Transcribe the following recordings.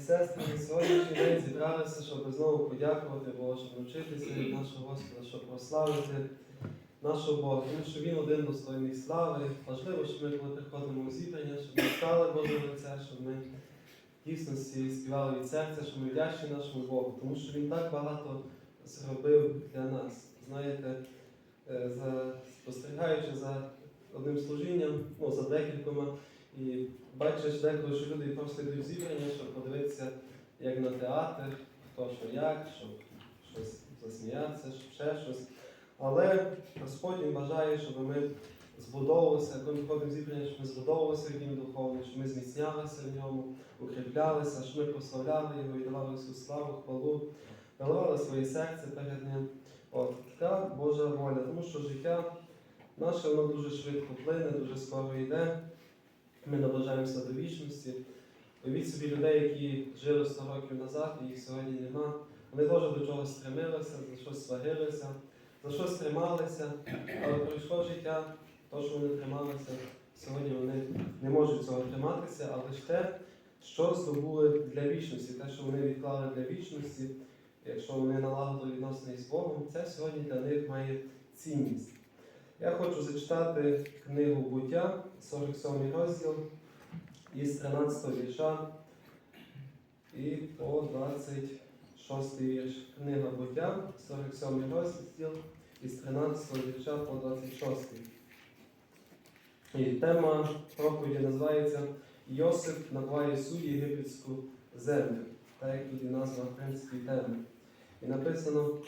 сестри, ми сьогоднішній день зібралися, щоб знову подякувати Богу, щоб навчитися від нашого Господа, щоб прославити нашого Бога, тому що Він один достойний слави. Важливо, щоб ми, коли приходимо у зібрання, щоб ми стали Боже лице, щоб ми в дійсності співали від серця, що ми вдячні нашому Богу, тому що Він так багато зробив для нас. Знаєте, е, за, спостерігаючи за одним служінням, ну, за декількома. І бачиш деколи, що люди просто йдуть зібрання, щоб подивитися, як на театр, хто що як, щоб щось засміятися, щоб ще щось. Але Господь бажає, щоб ми збудовувалися, коли ми ходимо зібрання, щоб ми збудовувалися в Дім духовний, щоб ми зміцнялися в ньому, укріплялися, щоб ми прославляли Його і давали всю славу, хвалу, наливали своє серце перед Ним. От така Божа воля, тому що життя наше воно дуже швидко плине, дуже скоро йде. Ми наближаємося до вічності. Уявіть собі людей, які жили 100 років назад, і їх сьогодні нема. Вони теж до чогось стремилися, за щось сварилися, за щось трималися, але пройшло життя, то, що вони трималися, сьогодні вони не можуть цього триматися, але ж те, що здобули для вічності, те, що вони відклали для вічності, якщо вони налагодили відносини з Богом, це сьогодні для них має цінність. Я хочу зачитати книгу буття, 47 розділ, із 13 вірша і по 26 вірш. Книга буття, 47 розділ, із 13 вірша по 26. І тема проповіді називається Йосип набуває всю єгипетську землю. Так як тут і назва в принципі теми. І написано.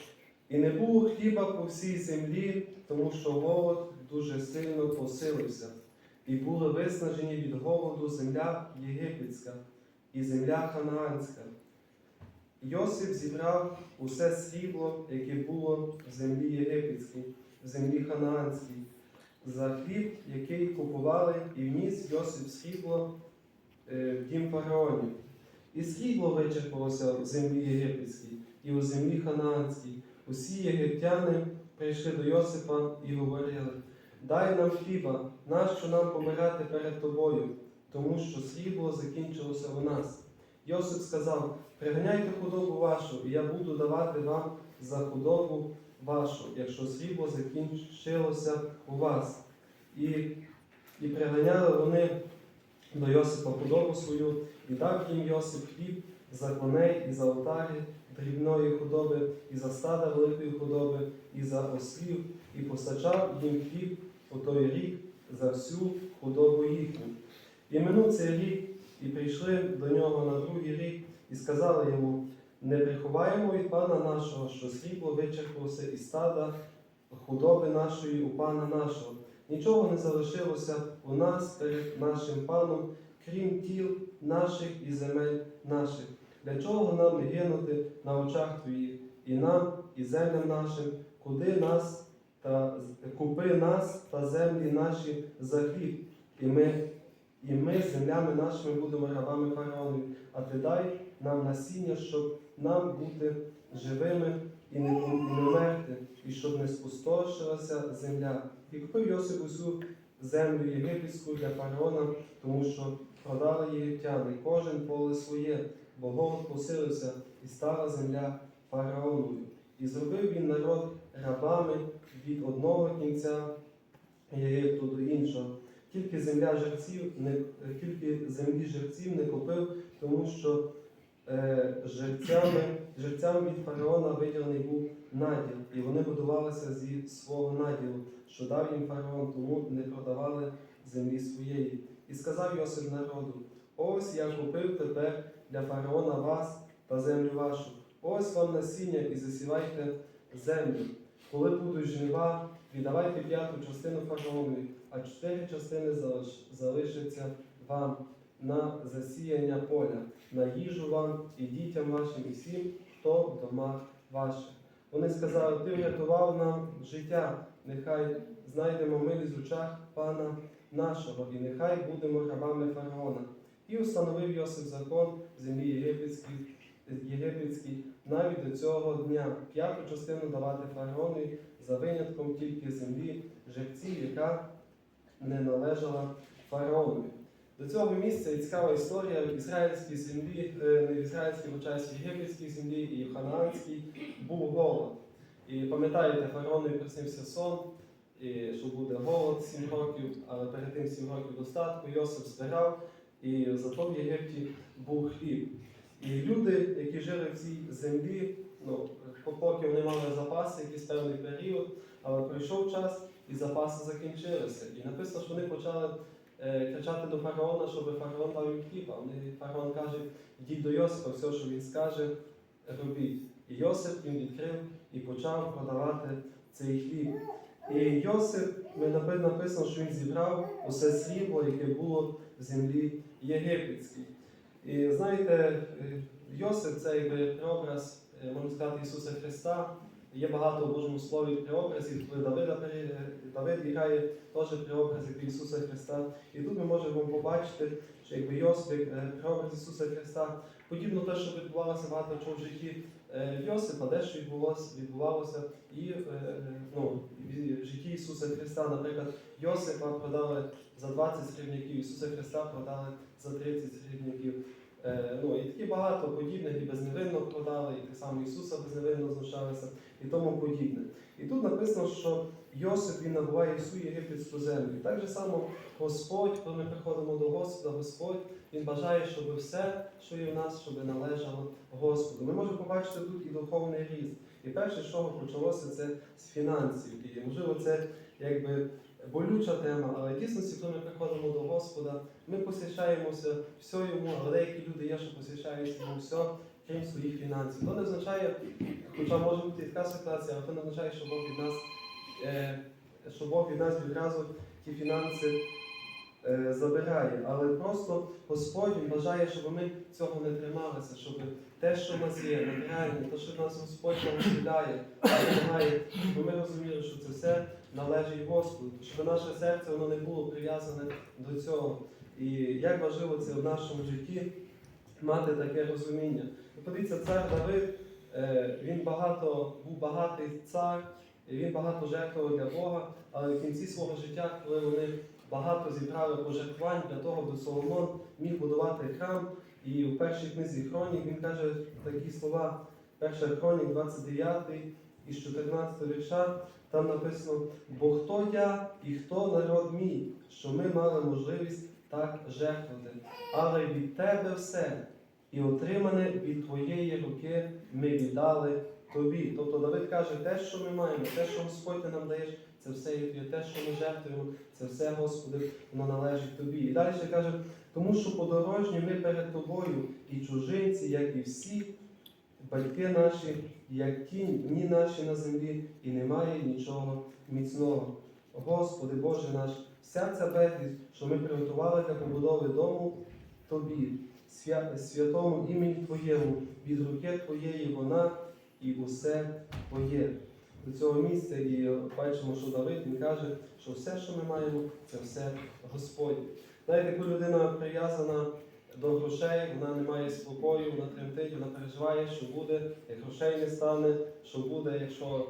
І не було хліба по всій землі, тому що голод дуже сильно посилився, і були виснажені від голоду земля єгипетська і земля ханаанська. Йосип зібрав усе срібло, яке було в землі єгипетській, в землі ханаанській, за хліб, який купували, і вніс Йосип срібло е, в дім фараонів. І срібло вичерпалося в землі єгипетській і у землі ханаанській. Усі єгиптяни прийшли до Йосипа і говорили: Дай нам хліба, нащо нам помирати перед тобою, тому що срібло закінчилося у нас. Йосип сказав: Приганяйте худобу вашу, і я буду давати вам за худобу вашу, якщо срібло закінчилося у вас. І, і приганяли вони до Йосипа худобу свою, і дав їм Йосип хліб за коней і за отарі дрібної худоби, і за стада великої худоби, і за ослів, і постачав їм хліб у той рік за всю худобу їхню. І минув цей рік, і прийшли до нього на другий рік, і сказали йому: не приховаємо від пана нашого, що срібло вичерпалося із стада худоби нашої у пана нашого. Нічого не залишилося у нас перед нашим паном, крім тіл наших і земель наших. Для чого нам гинути на очах твоїх, і нам, і землям нашим, куди нас та купи нас та землі наші за хліб, і ми, і ми землями нашими будемо рабами фараонові, а ти дай нам насіння, щоб нам бути живими і не, і і щоб не спустошилася земля. І купив Йосип усю землю єгипетську для фараона, тому що продали єгиптяни, кожен поле своє бо голод посилився і стала земля фараоновою. І зробив він народ рабами від одного кінця Єгипту до іншого. Тільки земля жерців не тільки землі жерців не купив, тому що е, жерцями, жерцям від фараона виділений був наділ, і вони будувалися зі свого наділу, що дав їм фараон, тому не продавали землі своєї. І сказав Йосип народу: Ось я купив тепер для фараона вас та землю вашу. Ось вам насіння і засівайте землю. Коли будуть жнива, віддавайте п'яту частину фараонові, а чотири частини залиш- залишаться вам на засіяння поля, на їжу вам і дітям вашим, і всім, хто в домах ваших. Вони сказали, ти врятував нам життя, нехай знайдемо милість в очах пана нашого, і нехай будемо рабами фараона. І установив Йосип закон в землі єгипетській, навіть до цього дня п'яту частину давати фараонові за винятком тільки землі жерців, яка не належала фараонові. До цього місця є цікава історія в ізраїльській землі, е, не в ізраїльській, в єгипетській землі і в ханаанській був голод. І пам'ятаєте, фараонові приснився сон, і що буде голод 7 років, але перед тим 7 років достатку Йосип збирав, і зато в Єгипті був хліб. І люди, які жили в цій землі, ну, поки вони мали запаси, якийсь певний період, але пройшов час і запаси закінчилися. І написано, що вони почали е, кричати до фараона, щоб фараон дав їм хліб. А вони, фараон каже, йдіть до Йосипа, все, що він скаже, робіть. І Йосип їм відкрив і почав продавати цей хліб. І Йосип, написано, що він зібрав усе срібло, яке було в землі єгипетській. І знаєте, е, Йосип це якби прообраз, е, можна сказати, Ісуса Христа. Є багато в Божому Слові преобразів, коли Давида, Давид грає теж преобраз як Ісуса Христа. І тут ми можемо побачити, що якби Йосип е, преобраз Ісуса Христа, подібно те, що відбувалося багато чого в житті е, Йосипа, дещо відбувалося, відбувалося і е, е, ну, в житті Ісуса Христа. Наприклад, Йосипа продали за 20 срібників Ісуса Христа продали за 30 срібняків. Е, ну, і такі багато подібних, і безневинно продали, і так само Ісуса безневинно знущалися, і тому подібне. І тут написано, що Йосип він набуває всю єгипетську землю. І так же само Господь, коли ми приходимо до Господа, Господь Він бажає, щоб все, що є в нас, щоб належало Господу. Ми можемо побачити тут і духовний ріст. І перше, чого почалося, це з фінансів. І можливо, це якби болюча тема, але дійсно, коли ми приходимо до Господа, ми посвящаємося все йому, але деякі люди є, що посвящаються йому все, крім своїх фінансів. То не означає, хоча може бути така ситуація, але то не означає, що Бог від нас, е, що Бог від нас відразу ті фінанси е, забирає. Але просто Господь бажає, щоб ми цього не трималися, щоб те, що в нас є, матеріальне, те, що нас Господь благословляє, допомагає, щоб ми розуміли, що це все належить Господу, щоб наше серце воно не було прив'язане до цього. І як важливо це в нашому житті мати таке розуміння. Подивіться, цар Давид, е, він багато був багатий цар, він багато жертвував для Бога, але в кінці свого життя, коли вони багато зібрали пожертвувань для того, до Соломон міг будувати храм. І в першій книзі Хронік він каже такі слова, перша Хронік, 29 із 14 вірша, там написано: Бо хто я і хто народ мій, що ми мали можливість так жертвувати, але від тебе все, і отримане від твоєї руки ми віддали тобі. Тобто Давид каже, те, що ми маємо, те, що Господь ти нам даєш, це все є твоє, те, що ми жертвуємо, це все, Господи, воно належить тобі. І далі ще каже, тому що подорожні ми перед тобою і чужинці, як і всі, батьки наші, як тінь, дні наші на землі, і немає нічого міцного. Господи Боже наш, вся ця безліч, що ми приготували для побудови дому Тобі, свя- святому імені Твоєму, від руки Твоєї вона і усе Твоє. До цього місця і бачимо, що Давид він каже, що все, що ми маємо, це все Господь. Знаєте, коли людина прив'язана до грошей, вона не має спокою, вона тремтить, вона переживає, що буде, як грошей не стане, що буде, якщо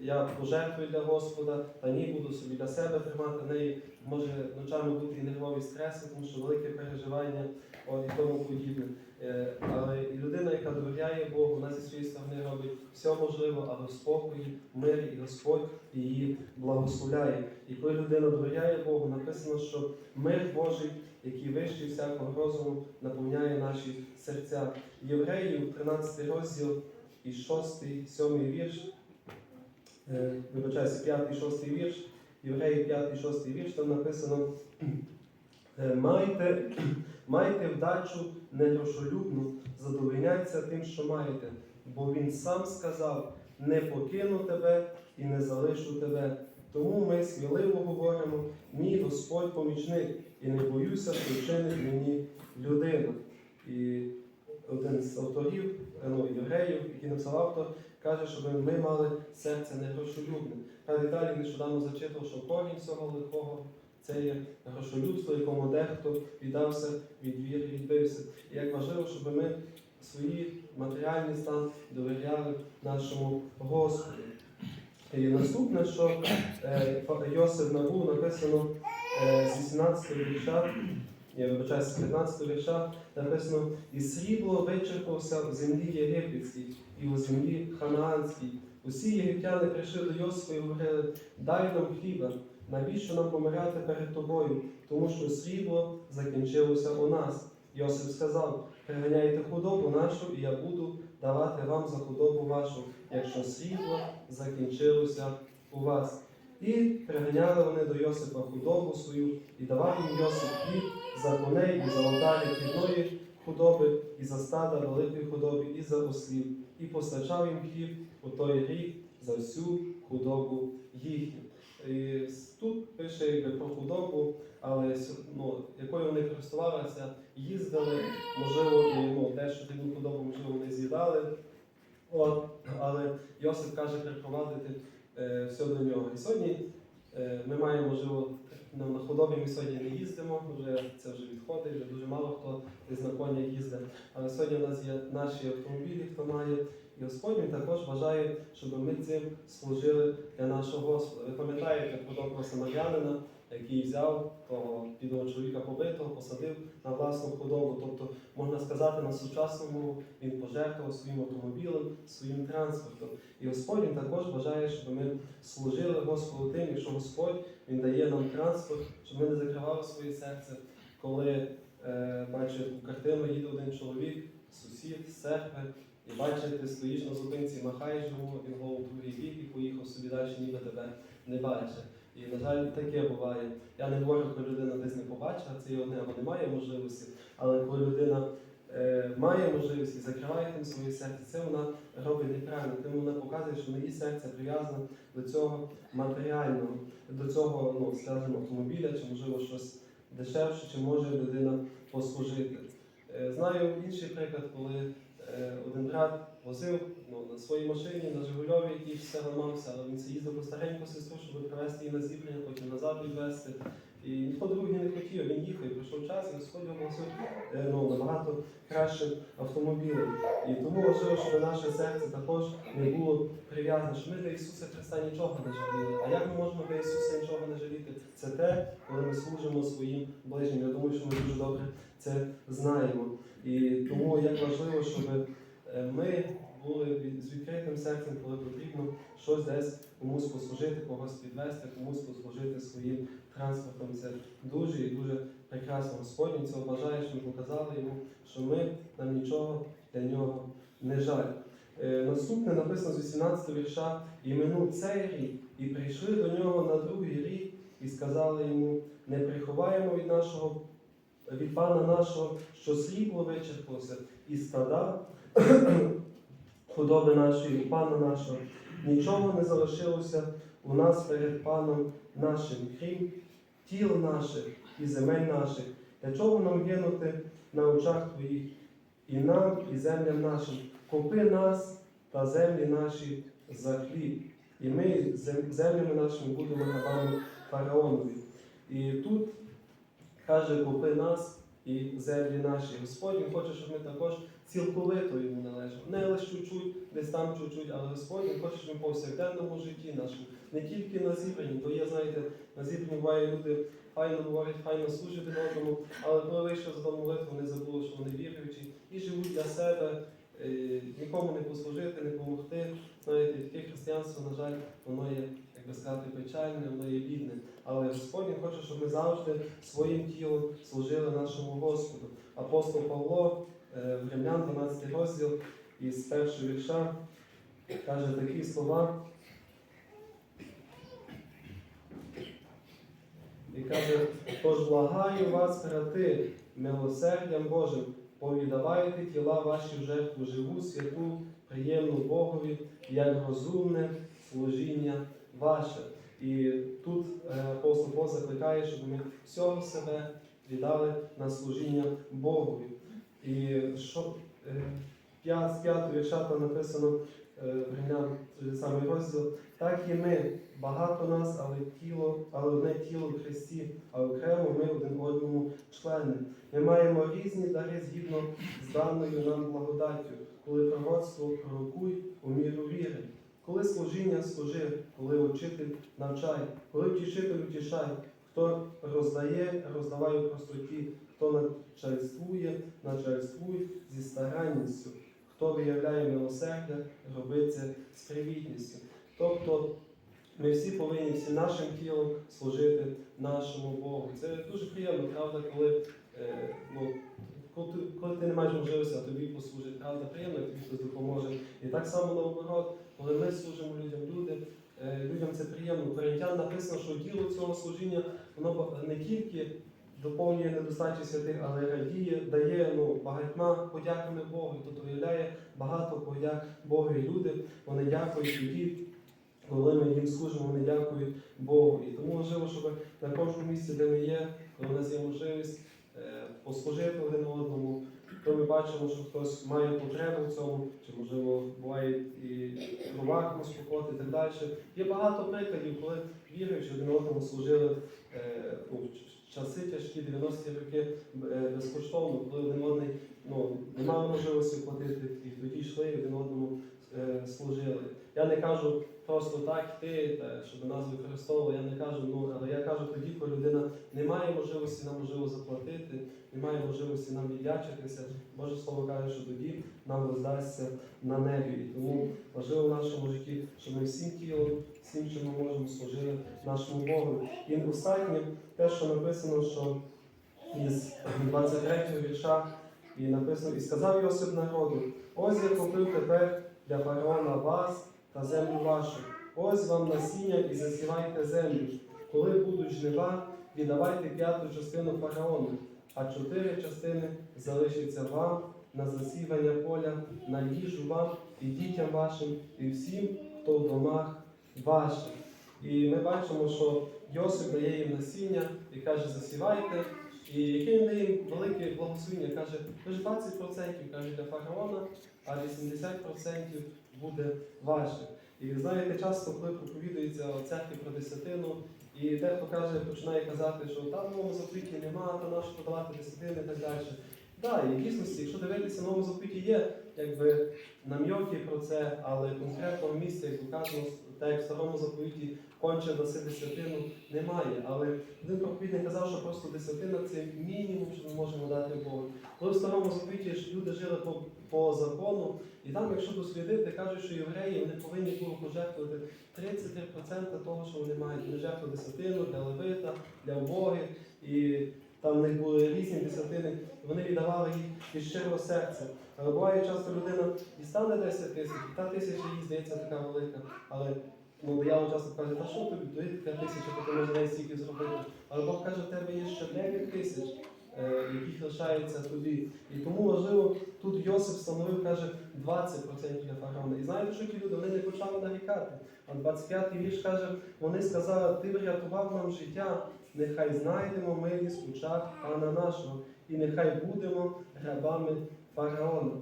я пожертвую для Господа, та ні, буду собі для себе тримати. Неї може ночами бути і нервові стреси, тому що велике переживання от, і тому подібне. Е, але людина, яка довіряє Богу, вона зі своєї сторони робить все можливе, аби в спокої, мирі, і Господь її благословляє. І коли людина довіряє Богу, написано, що мир Божий, який вищий всякого розуму, наповняє наші серця. Євреїв, 13 розділ і 6, 7 вірш, е, вибачаюся, 5, 6 вірш, Євреїв 5, 6 вірш, там написано. е, Майте, майте вдачу не грошолюбну, задовольняйся тим, що маєте, бо він сам сказав: не покину тебе і не залишу тебе. Тому ми сміливо говоримо, мій Господь помічник, і не боюся, що вчинить мені людина. І один з авторів, ну, євреїв, який написав автор, каже, щоб ми мали серце не грошолюбне. Та далі нещодавно зачитав, що корінь всього лихого це є грошолюбство, якому дехто віддався від віри, відбився. І як важливо, щоб ми свої матеріальний стан довіряли нашому Господу. І наступне, що е, Йосиф набув, написано е, з 18 вірша, я вибачаюся, з 15 вірша написано, і срібло вичерпався в землі єгипетській і у землі ханаанській. Усі єгиптяни прийшли до Йосифа і говорили, дай нам хліба, навіщо нам помирати перед тобою, тому що срібло закінчилося у нас. Йосип сказав, приганяйте худобу нашу, і я буду давати вам за худобу вашу, якщо срібло закінчилося у вас. І приганяли вони до Йосипа худобу свою, і давав їм Йосип хліб за коней і за отарі хлібної худоби, і за стада великої худоби, і за ослів, і постачав їм хліб у той рік за всю худобу їхню. І тут пише якби, про худобу, але ну, якою вони користувалися, їздили, можливо, і ну, дещо дрібну худобу, можливо, вони з'їдали. От, але Йосип каже припровадити все до нього. І сьогодні е, ми маємо, можливо, на худобі ми сьогодні не їздимо, вже це вже відходить, вже дуже мало хто десь на конях їздить. Але сьогодні в нас є наші автомобілі, хто має. І Господь також бажає, щоб ми цим служили для нашого Господа. Ви пам'ятаєте доброго самарянина, який взяв того бідного чоловіка побитого, посадив на власну худобу. Тобто, можна сказати, на сучасному він пожертвував своїм автомобілем, своїм транспортом. І Господь він також бажає, щоб ми служили Господу тим, якщо Господь він дає нам транспорт, щоб ми не закривали своє серце, коли е, бачите, таку картину їде один чоловік, сусід з церкви. І бачите, ти стоїш на зупинці, махаєш йому, він голову другий бік і поїхав собі далі, ніби тебе не бачить. І, на жаль, таке буває. Я не говорю, коли людина десь не побачила, це є одне або не можливості, але коли людина е, має можливість і закриває тим своє серце, це вона робить неправильно. Тим вона показує, що її серце прив'язане до цього матеріального, до цього, ну, скажімо, автомобіля, чи можливо щось дешевше, чи може людина послужити. Е, Знаю інший приклад, коли е, один брат возив ну, на своїй машині, на Жигульові, який все ламався, він це їздив по стареньку сестру, щоб привезти її на зібрання, потім назад відвезти. І ніхто другий не хотів, він їхав, і прийшов час, і благословив, е, ну, набагато кращим автомобілем. І тому важливо, щоб наше серце також не було прив'язане, що ми до Ісуса Христа нічого не жаліли. А як ми можемо до Ісуса нічого не жаліти? Це те, коли ми служимо своїм ближнім. Я думаю, що ми дуже добре це знаємо. І тому як важливо, щоб ми були з відкритим серцем, коли потрібно щось десь комусь послужити, когось підвести, комусь послужити своїм транспортом. Це дуже і дуже прекрасно. Господь цього бажає, що ми показали йому, що ми нам нічого для нього не жаль. Е, Наступне написано з 18 вірша, і минув цей рік, і прийшли до нього на другий рік, і сказали йому: не приховаємо від нашого від пана нашого, що срібло вичерпалося, і стада худоби нашої, пана нашого. Нічого не залишилося у нас перед паном нашим, крім тіл наших і земель наших. Для чого нам гинути на очах твоїх, і нам, і землям нашим? Купи нас та землі наші за хліб, і ми землями нашими будемо рабами фараонові. І тут каже, купи нас і землі наші. Господь хоче, щоб ми також цілковито йому належали. Не лише чуть-чуть, десь там чуть-чуть, але Господь Він хоче, щоб ми повсякденному житті нашому, не тільки на зібранні, бо є, знаєте, на зібранні буває люди файно говорять, файно служать одному, але коли вийшли з дому молитви, вони забули, що вони віруючі і живуть для себе. е, Нікому не послужити, не допомогти. Знаєте, таке християнство, на жаль, воно є, як би сказати, печальне, воно є бідне. Але Господь Він хоче, щоб ми завжди своїм тілом служили нашому Господу. Апостол Павло в Римлян 12 розділ із першого вірша каже такі слова. І каже, тож благаю вас, брати, милосердям Божим, повідавайте тіла ваші в жертву живу, святу, приємну Богові, як розумне служіння ваше. І тут е, апостол Павло закликає, щоб ми всього себе віддали на служіння Богові. І що е, з п'ятого вірша там написано е, в той самий розділ, так і ми, багато нас, але тіло, але одне тіло в Христі, а окремо ми один одному члени. Ми маємо різні дари згідно з даною нам благодаттю, коли пророцтво пророкуй у міру віри. Коли служіння служи, коли учитель навчай, коли втішитель утішай, хто роздає, роздавай у простоті, хто начальствує, начальствуй зі старанністю, хто виявляє милосердя, робить це з привітністю. Тобто ми всі повинні всім нашим тілом служити нашому Богу. Це дуже приємно, правда, коли, е, ну, коли, ти, не маєш можливості, а тобі послужить, правда, приємно, тобі хтось допоможе. І так само наоборот, коли ми служимо людям, люди, е, людям це приємно. Коринтян написано, що діло цього служіння воно не тільки доповнює недостачі святих, але радіє, дає ну, багатьма подяками Богу. Тут виявляє багато подяк Богу. І люди вони дякують тоді, коли ми їм служимо, вони дякують Богу. І тому важливо, щоб на кожному місці, де ми є, коли у нас є можливість е, послужити один одному. Коли ми бачимо, що хтось має потребу в цьому, чи можливо буває і комусь покоти і так далі. Є багато прикладів, коли віруючи один одному служили е, ну, в часи тяжкі 90-ті роки е, безкоштовно, коли один одний ну, не мав можливості платити, і тоді йшли один одному служили. Я не кажу просто так та, щоб нас використовували, я не кажу, ну, але я кажу тоді, коли людина не має можливості нам можливо заплатити, не має можливості нам віддячитися. Боже Слово каже, що тоді нам воздасться на небі. І тому важливо в нашому житті, щоб ми всім тілом, всім, чим ми можемо, служили нашому Богу. І останнє, те, що написано, що із 23 вірша, і написано, і сказав Йосип народу, ось я купив тепер для фараона вас та землю вашу. Ось вам насіння і засівайте землю. Коли будуть жнива, віддавайте п'яту частину фараону, а чотири частини залишаться вам на засівання поля, на їжу вам і дітям вашим, і всім, хто в домах ваших. І ми бачимо, що Йосип дає їм насіння і каже, засівайте. І яке він дає велике благословіння, каже, ви ж 20% каже для фараона, а 80% буде ваше. І знаєте, часто, коли проповідується у церкві про десятину, і дехто каже, починає казати, що там в новому заповіті нема, то нащо подавати десятини і так далі. Так, і в дійсності, якщо дивитися, в новому заповіті є якби нам'йоки про це, але конкретного місця, як вказано, так як в старому заповіті конче даси десятину, немає. Але один проповідник казав, що просто десятина це мінімум, що ми можемо дати Богу. Коли в старому заповіті люди жили по, по закону, і там, якщо дослідити, кажуть, що євреї вони повинні були пожертвувати 33% того, що вони мають. Вони жертву десятину для левита, для убогих. І там в них були різні десятини, вони віддавали їх із щирого серця. Але буває часто людина дістане 10 тисяч, і та тисяча їй здається така велика. Але ну, я часто кажу, та що тобі тобі така тисяча, то ти може не стільки зробити. Але Бог каже, в тебе є ще 9 тисяч, е, яких лишається тобі. І тому важливо, тут Йосип встановив, каже, 20% для фараона. І знаєте, що ті люди вони не почали нарікати. А 25-й вірш каже, вони сказали, ти врятував нам життя, нехай знайдемо милість в очах пана нашого, і нехай будемо рабами фараона.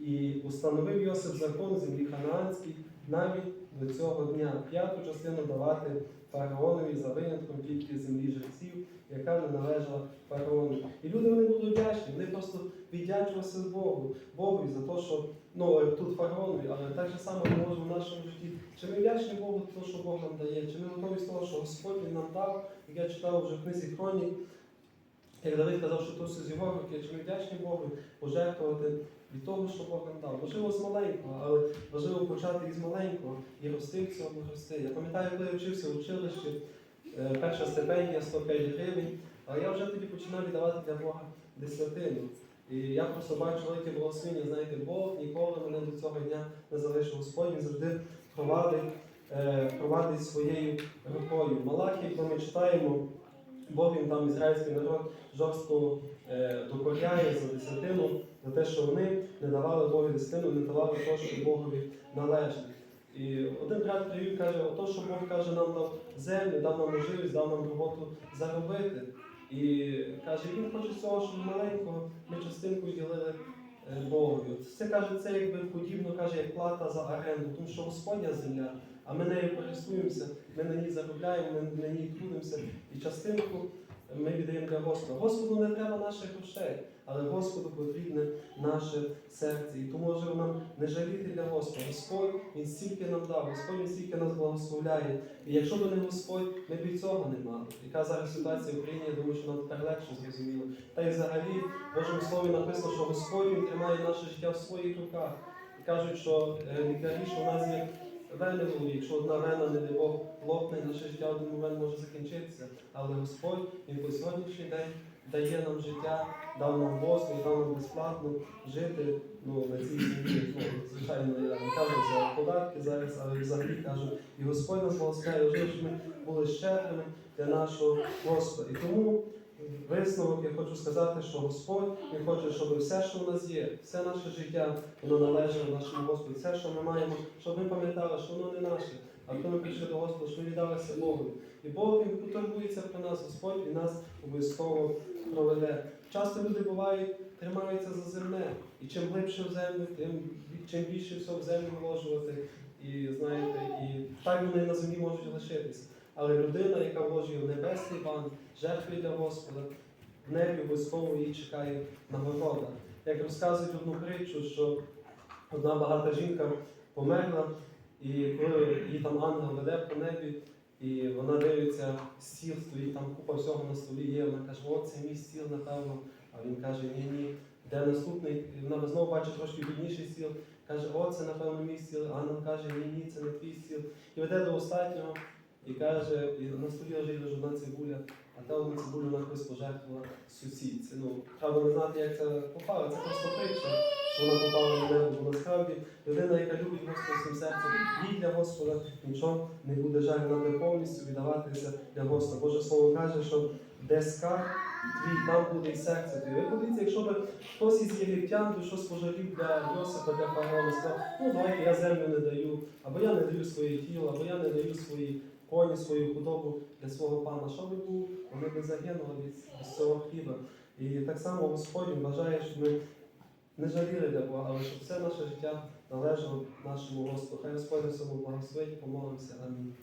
І установив Йосип закон землі ханаанській навіть до цього дня п'яту частину давати фараонові за винятком тільки землі жерців, яка не належала фараону. І люди вони були вдячні, вони просто віддячувалися Богу, Богу за те, що ну тут фараонові, але так же само ми можемо в нашому житті. Чи ми вдячні Богу за те, що Бог нам дає, чи ми готові з того, що Господь Він нам дав, як я читав вже в книзі Хронік, як Давид казав, що то все з його руки, чи ми вдячні Богу пожертвувати від того, що Бог нам дав. Можливо, з маленького, але важливо почати із маленького і рости в цьому рости. Я пам'ятаю, коли я вчився в училищі, е, перша стипендія 105 гривень, але я вже тоді починав віддавати для Бога десятину. І я просто бачу велике благословення, знаєте, Бог ніколи мене до цього дня не залишив. Господь він завжди провадить, е, провадить своєю рукою. Малахі, коли ми читаємо, Бог він там ізраїльський народ жорстко е, докоряє за десятину, за те, що вони не давали Богу десятину, не давали того, що Богові належить. І один брат привів каже, ото, що Бог каже, нам дав землю, дав нам можливість, дав нам роботу заробити. І каже, він хоче цього, щоб маленького ми частинку ділили Богові. Це каже, це якби подібно каже, як плата за аренду, тому що Господня земля, а ми нею користуємося, ми на ній заробляємо, ми на ній трудимося. І частинку ми віддаємо для Господа. Господу не треба наших грошей, але Господу потрібне наше серце. І тому може нам не жаліти для Господа. Господь Він стільки нам дав, Господь Він стільки нас благословляє. І якщо б не Господь, ми б і цього не мали. Яка зараз ситуація в Україні, я думаю, що нам тепер легше зрозуміло. Та й взагалі в Божому Слові написано, що Господь Він тримає наше життя в своїх руках. І кажуть, що е, лікарі, що у нас є вени в якщо одна вена, не дай Бог, лопне, наше життя один момент може закінчитися. Але Господь Він по сьогоднішній день дає нам життя, дав нам воздух, дав нам безплатно жити ну, на цій землі. Ну, звичайно, я не кажу за податки зараз, але взагалі кажу, і Господь нас благословляє, щоб ми були щедрими для нашого Господа. І тому висновок я хочу сказати, що Господь Він хоче, щоб все, що в нас є, все наше життя, воно належало нашому Господу. Все, що ми маємо, щоб ми пам'ятали, що воно не наше. А коли ми прийшли до Господа, що ми віддалися Богу. І Бог Він потурбується про нас, Господь і нас обов'язково проведе. Часто люди бувають, тримаються за земне. І чим глибше в землю, тим чим більше всього в землю вложувати. І знаєте, і так вони на землі можуть лишитися. Але людина, яка вложує в небесний банк, жертвує для Господа, в небі обов'язково її чекає нагорода. Як розказують одну притчу, що одна багата жінка померла, і коли її там ангел веде по небі, і вона дивиться, стіл стоїть, там купа всього на столі є. Вона каже, о, це мій стіл, напевно. А він каже, ні, ні. Де наступний? Вона знову бачить трошки бідніший стіл. Каже, о, це напевно мій стіл. Ангел каже, ні, ні, це не твій стіл. І веде до останнього і каже, і на столі лежить одна цибуля, а та одну цибулю вона колись пожертвувала сусідці. Ну, треба не знати, як це попало. Це просто притча, що вона попала на небо. Бо насправді людина, яка любить Господа всім серцем, їй для Господа нічого не буде жаль, вона буде повністю віддаватися для Господа. Боже Слово каже, що де скарб твій, там буде і серце твоє. Ви подивіться, якщо б хтось із єгиптян би щось пожалів для Йосипа, для фараона, сказав, ну давайте я землю не даю, або я не даю своє тіло, або я не даю свої коні, свою худобу для свого пана. Що би був, вони би загинули від цього хліба. І так само Господь бажає, щоб ми не жаліли для Бога, але щоб все наше життя належало нашому Господу. Хай Господь на цьому благословить, помолимося. Амінь.